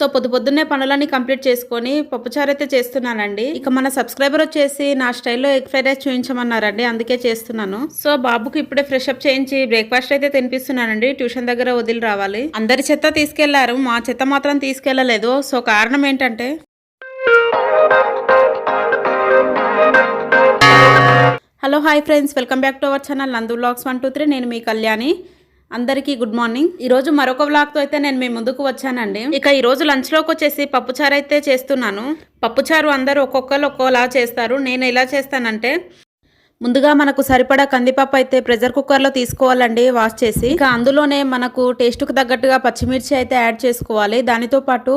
So పొద్దు పొద్దున్నే పనులన్నీ కంప్లీట్ చేసుకొని పప్పుచారు అయితే చేస్తున్నానండి. ఇక మన సబ్స్క్రైబర్ వచ్చేసి నా స్టైల్లో ఎగ్ ఫ్రైడ్ రైస్ చూపించమన్నారండి అందుకే చేస్తున్నాను. సో బాబుకి ఇప్పుడే ఫ్రెష్ అప్ చేయించి బ్రేక్ఫాస్ట్ అయితే తినిపిస్తున్నానండి ట్యూషన్ దగ్గర వదిలి రావాలి. అందరి చెత్త తీసుకెళ్ళారు మా చెత్త మాత్రం తీసుకెళ్ళలేదు. సో కారణం ఏంటంటే hello hi friends. Welcome back to our channel Nandu blogs one two three. నేను మీ కళ్యాణి. అందరికీ గుడ్ మార్నింగ్. ఈ రోజు మరొక వ్లాగ్తో అయితే నేను మీ ముందుకు వచ్చానండి. ఇక ఈ రోజు లంచ్లోకి వచ్చేసి పప్పుచారు అయితే చేస్తున్నాను. పప్పుచారు అందరూ ఒక్కొక్కరు ఒక్కోలా చేస్తారు. నేను ఎలా చేస్తానంటే ముందుగా మనకు సరిపడా కందిపప్పు అయితే ప్రెషర్ కుక్కర్లో తీసుకోవాలండి వాష్ చేసి. ఇక అందులోనే మనకు టేస్ట్కు తగ్గట్టుగా పచ్చిమిర్చి అయితే యాడ్ చేసుకోవాలి. దానితో పాటు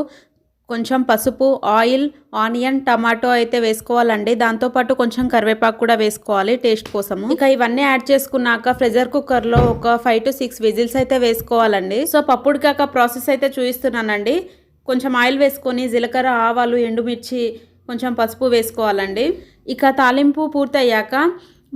కొంచెం పసుపు ఆయిల్ ఆనియన్ టమాటో అయితే వేసుకోవాలండి. దాంతోపాటు కొంచెం కరివేపాకు కూడా వేసుకోవాలి టేస్ట్ కోసము. ఇక ఇవన్నీ యాడ్ చేసుకున్నాక ప్రెషర్ కుక్కర్లో ఒక ఫైవ్ టు సిక్స్ విజిల్స్ అయితే వేసుకోవాలండి. సో పప్పుడికాక ప్రాసెస్ అయితే చూపిస్తున్నానండి కొంచెం ఆయిల్ వేసుకొని జీలకర్ర ఆవాలు ఎండుమిర్చి కొంచెం పసుపు వేసుకోవాలండి. ఇక తాలింపు పూర్తయ్యాక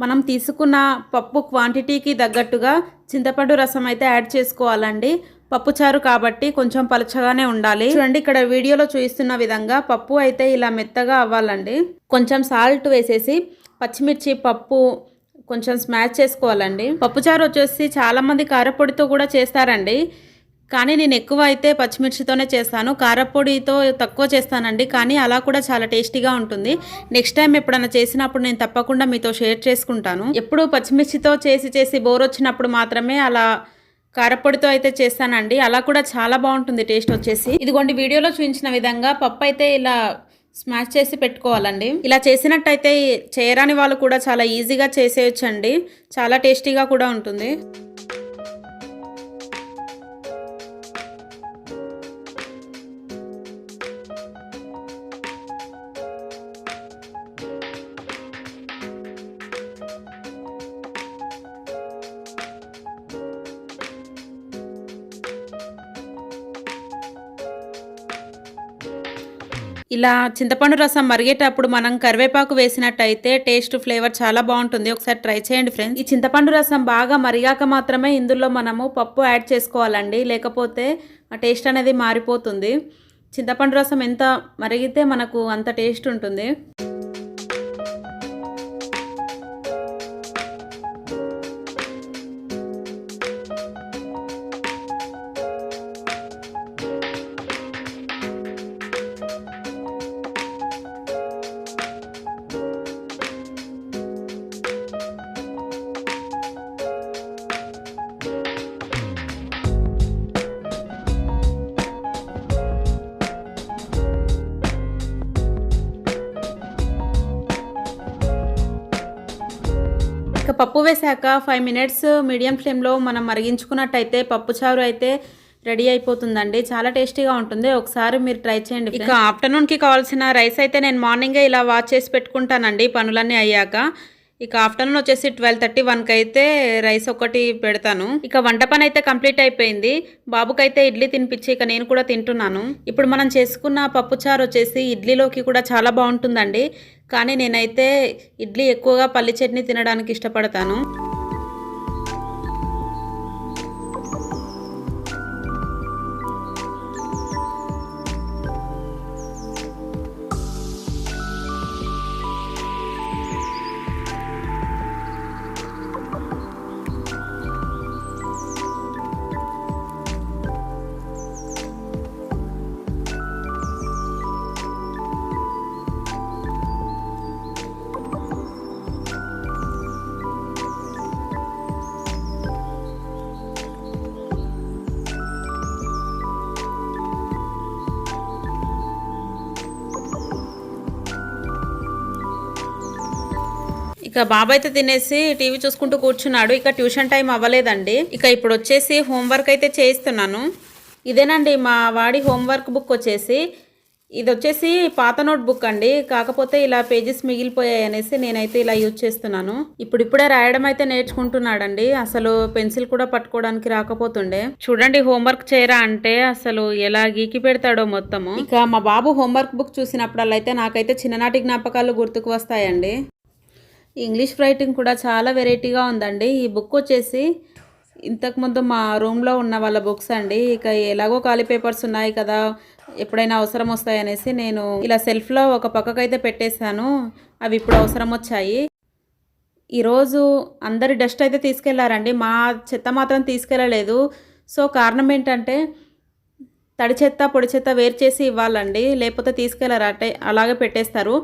మనం తీసుకున్న పప్పు క్వాంటిటీకి తగ్గట్టుగా చింతపండు రసం అయితే యాడ్ చేసుకోవాలండి. పప్పుచారు కాబట్టి కొంచెం పలచగానే ఉండాలి. చూడండి ఇక్కడ వీడియోలో చూపిస్తున్న విధంగా పప్పు అయితే ఇలా మెత్తగా అవ్వాలండి. కొంచెం సాల్ట్ వేసేసి పచ్చిమిర్చి పప్పు కొంచెం స్మాష్ చేసుకోవాలండి. పప్పుచారు వచ్చేసి చాలామంది కారపొడితో కూడా చేస్తారండి. కానీ నేను ఎక్కువ అయితే పచ్చిమిర్చితోనే చేస్తాను. కారపొడితో తక్కువ చేస్తానండి. కానీ అలా కూడా చాలా టేస్టీగా ఉంటుంది. నెక్స్ట్ టైం ఎప్పుడైనా చేసినప్పుడు నేను తప్పకుండా మీతో షేర్ చేసుకుంటాను. ఎప్పుడు పచ్చిమిర్చితో చేసి చేసి బోర్ వచ్చినప్పుడు మాత్రమే అలా కారపొడితో అయితే చేస్తానండి. అలా కూడా చాలా బాగుంటుంది టేస్ట్ వచ్చేసి. ఇదిగోండి వీడియోలో చూపించిన విధంగా పప్పు అయితే ఇలా స్మాష్ చేసి పెట్టుకోవాలండి. ఇలా చేసినట్టయితే చేయరాని వాళ్ళు కూడా చాలా ఈజీగా చేసేయచ్చండి. చాలా టేస్టీగా కూడా ఉంటుంది. ఇలా చింతపండు రసం మరిగేటప్పుడు మనం కరివేపాకు వేసినట్టయితే టేస్ట్ ఫ్లేవర్ చాలా బాగుంటుంది. ఒకసారి ట్రై చేయండి ఫ్రెండ్స్. ఈ చింతపండు రసం బాగా మరిగాక మాత్రమే ఇందులో మనము పప్పు యాడ్ చేసుకోవాలండి. లేకపోతే ఆ టేస్ట్ అనేది మారిపోతుంది. చింతపండు రసం ఎంత మరిగితే మనకు అంత టేస్ట్ ఉంటుంది. పప్పు వేసాక ఫైవ్ మినిట్స్ మీడియం ఫ్లేమ్లో మనం మరిగించుకున్నట్టయితే పప్పు చారు అయితే రెడీ అయిపోతుందండి. చాలా టేస్టీగా ఉంటుంది. ఒకసారి మీరు ట్రై చేయండి ఇక ఆఫ్టర్నూన్కి కావాల్సిన రైస్ అయితే నేను మార్నింగే ఇలా వాచ్ చేసి పెట్టుకుంటానండి. పనులన్నీ అయ్యాక. ఇక ఆఫ్టర్నూన్ వచ్చేసి ట్వెల్వ్ థర్టీ వన్కి అయితే రైస్ ఒకటి పెడతాను. ఇక వంట పని అయితే కంప్లీట్ అయిపోయింది. బాబుకైతే ఇడ్లీ తినిపించి ఇక నేను కూడా తింటున్నాను. ఇప్పుడు మనం చేసుకున్న పప్పుచారు వచ్చేసి ఇడ్లీలోకి కూడా చాలా బాగుంటుందండి. కానీ నేనైతే ఇడ్లీ ఎక్కువగా పల్లి చట్నీ తినడానికి ఇష్టపడతాను. ఇక బాబాయ్ అయితే తినేసి టీవీ చూసుకుంటూ కూర్చున్నాడు. ఇక ట్యూషన్ టైం అవ్వలేదండి. ఇక ఇప్పుడు వచ్చేసి హోంవర్క్ అయితే చేయిస్తున్నాను. ఇదేనండి మా వాడి హోంవర్క్ బుక్ వచ్చేసి. ఇది వచ్చేసి పాత నోట్ బుక్ అండి. కాకపోతే ఇలా పేజెస్ మిగిలిపోయాయి అనేసి నేనైతే ఇలా యూజ్ చేస్తున్నాను. ఇప్పుడు ఇప్పుడే రాయడం అయితే నేర్చుకుంటున్నాడండి. అసలు పెన్సిల్ కూడా పట్టుకోవడానికి రాకపోతుండే. చూడండి హోంవర్క్ చేయరా అంటే అసలు ఎలా గీకి పెడతాడో మొత్తము. ఇక మా బాబు హోంవర్క్ బుక్ చూసినప్పుడల్లా అయితే నాకైతే చిన్ననాటి జ్ఞాపకాలు గుర్తుకు వస్తాయండి. ఇంగ్లీష్ రైటింగ్ కూడా చాలా వెరైటీగా ఉందండి. ఈ బుక్ వచ్చేసి ఇంతకుముందు మా రూమ్లో ఉన్న వాళ్ళ బుక్స్ అండి. ఇక ఎలాగో ఖాళీ పేపర్స్ ఉన్నాయి కదా ఎప్పుడైనా అవసరం వస్తాయనేసి నేను ఇలా సెల్ఫ్లో ఒక పక్కకైతే పెట్టేశాను. అవి ఇప్పుడు అవసరం వచ్చాయి. ఈరోజు అందరి డస్ట్ అయితే తీసుకెళ్ళారండి. మా చెత్త మాత్రం తీసుకెళ్ళలేదు సో కారణం ఏంటంటే తడి చెత్త పొడి చెత్త వేరు చేసి ఇవ్వాలండి. లేకపోతే తీసుకెళ్ళారు. అంటే అలాగే పెట్టేస్తారు.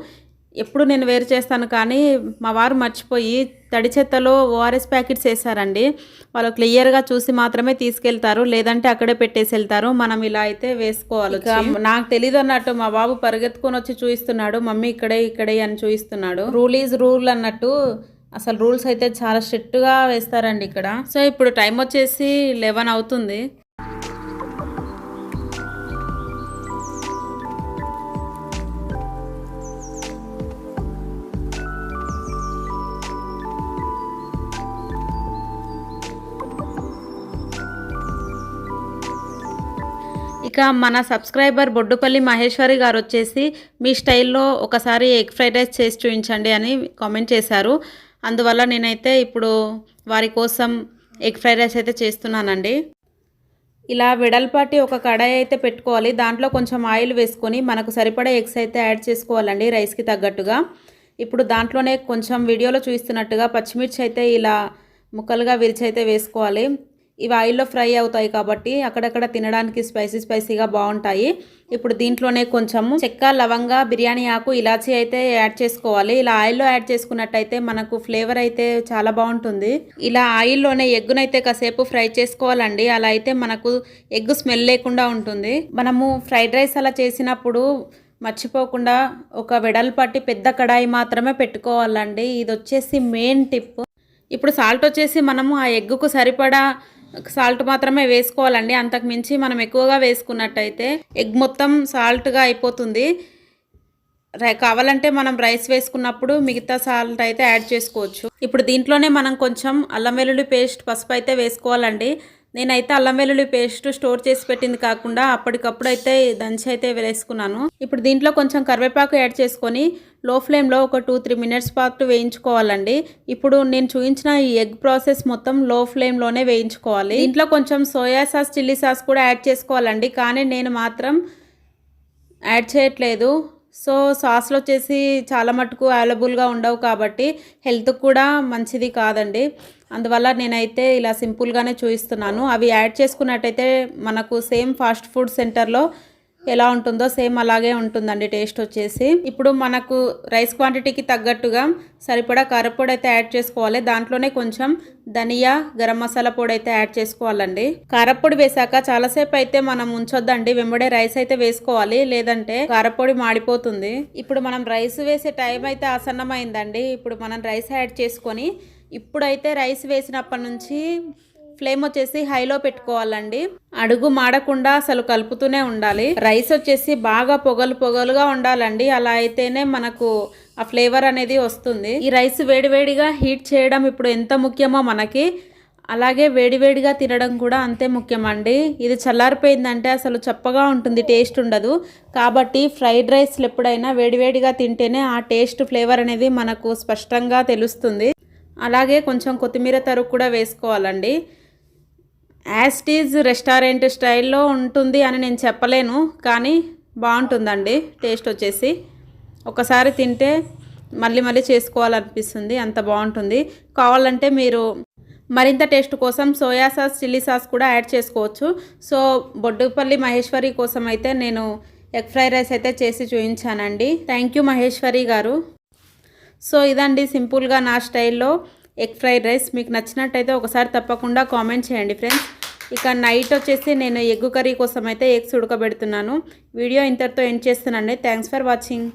ఎప్పుడు నేను వేరు చేస్తాను కానీ మా వారు మర్చిపోయి తడి చెత్తలో ఓఆర్ఎస్ ప్యాకెట్స్ వేసారండి వాళ్ళు క్లియర్గా చూసి మాత్రమే తీసుకెళ్తారు లేదంటే అక్కడే పెట్టేసి వెళ్తారు. మనం ఇలా అయితే వేసుకోవాలి నాకు తెలియదు అన్నట్టు మా బాబు పరిగెత్తుకొని వచ్చి చూపిస్తున్నాడు మమ్మీ ఇక్కడే ఇక్కడే అని చూపిస్తున్నాడు రూల్ ఈజ్ రూల్ అన్నట్టు అసలు రూల్స్ అయితే చాలా స్ట్రిక్ట్గా వేస్తారండి ఇక్కడ. సో ఇప్పుడు టైం వచ్చేసి లెవెన్ అవుతుంది. ఇక మన సబ్స్క్రైబర్ బొడ్డుపల్లి మహేశ్వరి గారు వచ్చేసి మీ స్టైల్లో ఒకసారి ఎగ్ ఫ్రైడ్ రైస్ చేసి చూపించండి అని కామెంట్ చేశారు. అందువల్ల నేనైతే ఇప్పుడు వారి కోసం ఎగ్ ఫ్రైడ్ రైస్ అయితే చేస్తున్నానండి. ఇలా వెడల్పాటి ఒక కడాయి అయితే పెట్టుకోవాలి. దాంట్లో కొంచెం ఆయిల్ వేసుకొని మనకు సరిపడే ఎగ్స్ అయితే యాడ్ చేసుకోవాలండి రైస్కి తగ్గట్టుగా. ఇప్పుడు దాంట్లోనే కొంచెం వీడియోలో చూస్తున్నట్టుగా పచ్చిమిర్చి అయితే ఇలా ముక్కలుగా విరిచి అయితే వేసుకోవాలి. ఇవి ఆయిల్లో ఫ్రై అవుతాయి కాబట్టి అక్కడక్కడ తినడానికి స్పైసీ స్పైసీగా బాగుంటాయి. ఇప్పుడు దీంట్లోనే కొంచెము చెక్క లవంగా బిర్యానీ ఆకు ఇలాచీ అయితే యాడ్ చేసుకోవాలి. ఇలా ఆయిల్లో యాడ్ చేసుకున్నట్టయితే మనకు ఫ్లేవర్ అయితే చాలా బాగుంటుంది. ఇలా ఆయిల్లోనే ఎగ్గునైతే కాసేపు ఫ్రై చేసుకోవాలండి. అలా అయితే మనకు ఎగ్ స్మెల్ లేకుండా ఉంటుంది. మనము ఫ్రైడ్ రైస్ అలా చేసినప్పుడు మర్చిపోకుండా ఒక వెడల్పాటి పెద్ద కడాయి మాత్రమే పెట్టుకోవాలండి. ఇది వచ్చేసి మెయిన్ టిప్. ఇప్పుడు సాల్ట్ వచ్చేసి మనము ఆ ఎగ్గుకు సరిపడా సాల్ట్ మాత్రమే వేసుకోవాలండి. అంతకు మించి మనం ఎక్కువగా వేసుకున్నట్టయితే ఎగ్ మొత్తం సాల్ట్గా అయిపోతుంది. రై కావాలంటే మనం రైస్ వేసుకున్నప్పుడు మిగతా సాల్ట్ అయితే యాడ్ చేసుకోవచ్చు. ఇప్పుడు దీంట్లోనే మనం కొంచెం అల్లం వెల్లుల్లి పేస్ట్ పసుపు అయితే వేసుకోవాలండి. నేనైతే అల్లం వెల్లుల్లి పేస్ట్ స్టోర్ చేసి పెట్టింది కాకుండా అప్పటికప్పుడు అయితే దంచి అయితే వేసుకున్నాను. ఇప్పుడు దీంట్లో కొంచెం కరివేపాకు యాడ్ చేసుకొని లో ఫ్లేమ్లో ఒక టూ త్రీ మినిట్స్ పాటు వేయించుకోవాలండి. ఇప్పుడు నేను చూపించిన ఈ ఎగ్ ప్రాసెస్ మొత్తం లో ఫ్లేమ్లోనే వేయించుకోవాలి. దీంట్లో కొంచెం సోయా సాస్ చిల్లీ సాస్ కూడా యాడ్ చేసుకోవాలండి. కానీ నేను మాత్రం యాడ్ చేయట్లేదు. సో సాస్లు వచ్చేసి చాలా మటుకు అవైలబుల్గా ఉండవు కాబట్టి హెల్త్కి కూడా మంచిది కాదండి. అందువల్ల నేనైతే ఇలా సింపుల్గానే చూపిస్తున్నాను అవి యాడ్ చేసుకున్నట్టయితే మనకు సేమ్ ఫాస్ట్ ఫుడ్ సెంటర్లో ఎలా ఉంటుందో సేమ్ అలాగే ఉంటుందండి టేస్ట్ వచ్చేసి. ఇప్పుడు మనకు రైస్ క్వాంటిటీకి తగ్గట్టుగా సరిపడా కారపొడి అయితే యాడ్ చేసుకోవాలి. దాంట్లోనే కొంచెం ధనియా గరం మసాలా పొడి అయితే యాడ్ చేసుకోవాలండి. కారపొడి వేసాక చాలాసేపు అయితే మనం ఉంచొద్దండి. వెంబడే రైస్ అయితే వేసుకోవాలి. లేదంటే కారపొడి మాడిపోతుంది. ఇప్పుడు మనం రైస్ వేసే టైం అయితే ఆసన్నమైందండి. ఇప్పుడు మనం రైస్ యాడ్ చేసుకొని ఇప్పుడైతే రైస్ వేసినప్పటి నుంచి ఫ్లేమ్ వచ్చేసి హైలో పెట్టుకోవాలండి. అడుగు మాడకుండా అసలు కలుపుతూనే ఉండాలి. రైస్ వచ్చేసి బాగా పొగలు పొగలుగా ఉండాలండి. అలా అయితేనే మనకు ఆ ఫ్లేవర్ అనేది వస్తుంది. ఈ రైస్ వేడివేడిగా హీట్ చేయడం ఇప్పుడు ఎంత ముఖ్యమో మనకి. అలాగే వేడివేడిగా తినడం కూడా అంతే ముఖ్యమండి. ఇది చల్లారిపోయిందంటే అసలు చప్పగా ఉంటుంది టేస్ట్ ఉండదు. కాబట్టి ఫ్రైడ్ రైస్లు ఎప్పుడైనా వేడివేడిగా తింటేనే ఆ టేస్ట్ ఫ్లేవర్ అనేది మనకు స్పష్టంగా తెలుస్తుంది. అలాగే కొంచెం కొత్తిమీర తరుగు కూడా వేసుకోవాలండి. యాస్టీజ్ రెస్టారెంట్ స్టైల్లో ఉంటుంది అని నేను చెప్పలేను కానీ బాగుంటుందండి. టేస్ట్ వచ్చేసి ఒకసారి తింటే మళ్ళీ మళ్ళీ చేసుకోవాలనిపిస్తుంది అంత బాగుంటుంది. కావాలంటే మీరు మరింత టేస్ట్ కోసం సోయా సాస్ చిల్లీ సాస్ కూడా యాడ్ చేసుకోవచ్చు. సో బొడ్డుపల్లి మహేశ్వరి కోసం అయితే నేను ఎగ్ ఫ్రైడ్ రైస్ అయితే చేసి చూపించానండి. థ్యాంక్ యూ మహేశ్వరి గారు. సో ఇదండి సింపుల్గా నా స్టైల్లో ఎగ్ ఫ్రైడ్ రైస్. మీకు నచ్చినట్టయితే ఒకసారి తప్పకుండా కామెంట్ చేయండి ఫ్రెండ్స్. ఇక నైట్ వచ్చేసి నేను ఎగ్ కర్రీ కోసం అయితే ఎగ్స్ ఉడకబెడుతున్నాను. వీడియో ఇంతటితో ఎండ్ చేస్తున్నానండి థ్యాంక్స్ ఫర్ వాచింగ్.